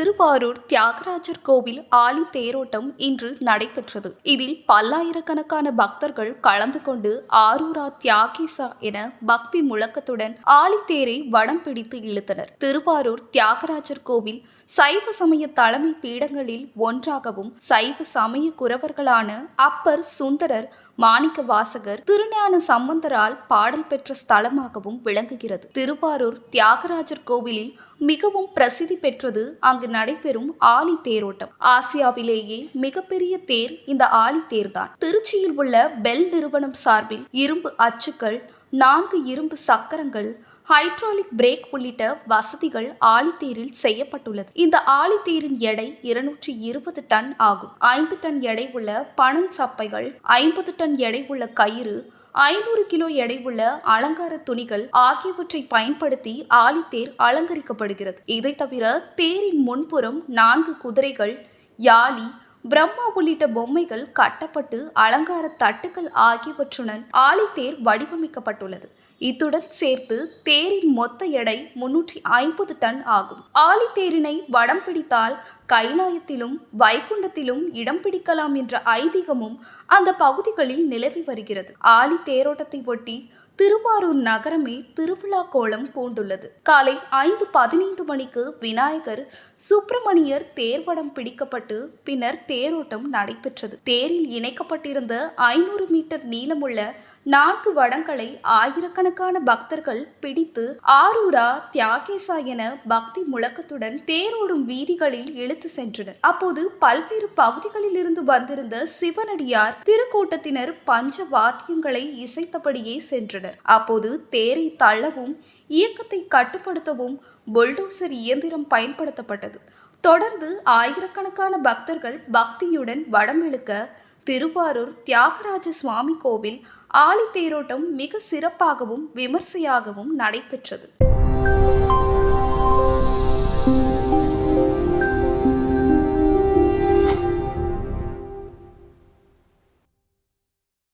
திருவாரூர் தியாகராஜர் கோவில் ஆழி தேரோட்டம் இன்று நடைபெற்றது. இதில் பல்லாயிரக்கணக்கான பக்தர்கள் கலந்து கொண்டு ஆரூரா தியாகேசா என பக்தி முழக்கத்துடன் ஆழித்தேரை வடம் பிடித்து இழுத்தனர். திருவாரூர் தியாகராஜர் கோவில் சைவ சமய தலைமை பீடங்களில் ஒன்றாகவும் சைவ சமய குரவர்களான அப்பர் சுந்தரர் மாணிக்க வாசகர் திருஞான சம்பந்தரால் பாடல் பெற்ற ஸ்தலமாகவும் விளங்குகிறது. திருவாரூர் தியாகராஜர் கோவிலில் மிகவும் பிரசித்தி பெற்றது அங்கு நடைபெறும் ஆழி தேரோட்டம். ஆசியாவிலேயே மிகப்பெரிய தேர் இந்த ஆலி தேர்தான். திருச்சியில் உள்ள பெல் நிறுவனம் சார்பில் இரும்பு அச்சுக்கள் நான்கு இரும்பு சக்கரங்கள் ஹைட்ராலிக் பிரேக் உள்ளிட்ட வசதிகள் ஆழித்தேரில் செய்யப்பட்டுள்ளது. இந்த ஆழித்தேரின் எடை இருநூற்றி இருபது டன் ஆகும். ஐந்து டன் எடை உள்ள பணம் சப்பைகள் ஐம்பது டன் எடை உள்ள கயிறு ஐநூறு கிலோ எடை உள்ள அலங்கார துணிகள் ஆகியவற்றை பயன்படுத்தி ஆழித்தேர் அலங்கரிக்கப்படுகிறது. இதை தவிர தேரின் முன்புறம் நான்கு குதிரைகள் யாழி பிரம்மா உள்ளிட்ட பொம்மைகள் கட்டப்பட்டு அலங்கார தட்டுகள் ஆகியவற்றுடன் ஆழித்தேர் வடிவமைக்கப்பட்டுள்ளது. இத்துடன் சேர்த்து தேரின் மொத்த எடை முன்னூற்றி ஐம்பது டன் ஆகும். ஆழித்தேரினை வடம் பிடித்தால் கைலாயத்திலும் வைகுண்டத்திலும் இடம் பிடிக்கலாம் என்ற ஐதீகமும் அந்த பகுதிகளில் நிலவி வருகிறது. ஆழி தேரோட்டத்தை ஒட்டி திருவாரூர் நகரமே திருவிழா கோலம் பூண்டுள்ளது. காலை ஐந்து பதினைந்து மணிக்கு விநாயகர் சுப்பிரமணியர் தேர்வடம் பிடிக்கப்பட்டு பின்னர் தேரோட்டம் நடைபெற்றது. தேரில் இணைக்கப்பட்டிருந்த ஐநூறு மீட்டர் நீளமுள்ள நான்கு வடங்களை ஆயிரக்கணக்கான பக்தர்கள் பிடித்து ஆரூரா தியாகேசா என பக்தி முழக்கத்துடன் தேரோடும் வீதிகளில் இழுத்து சென்றனர். அப்போது பல்வேறு பகுதிகளில் இருந்து வந்திருந்த சிவனடியார் திருக்கூட்டத்தினர் பஞ்ச வாத்தியங்களை இசைத்தபடியே சென்றனர். அப்போது தேரை தள்ளவும் இயக்கத்தை கட்டுப்படுத்தவும் புல்டோசர் இயந்திரம் பயன்படுத்தப்பட்டது. தொடர்ந்து ஆயிரக்கணக்கான பக்தர்கள் பக்தியுடன் வடம் இழுக்க திருவாரூர் தியாகராஜ சுவாமி கோவில் ஆழித்தேரோட்டம் மிக சிறப்பாகவும் விமர்சையாகவும் நடைபெற்றது.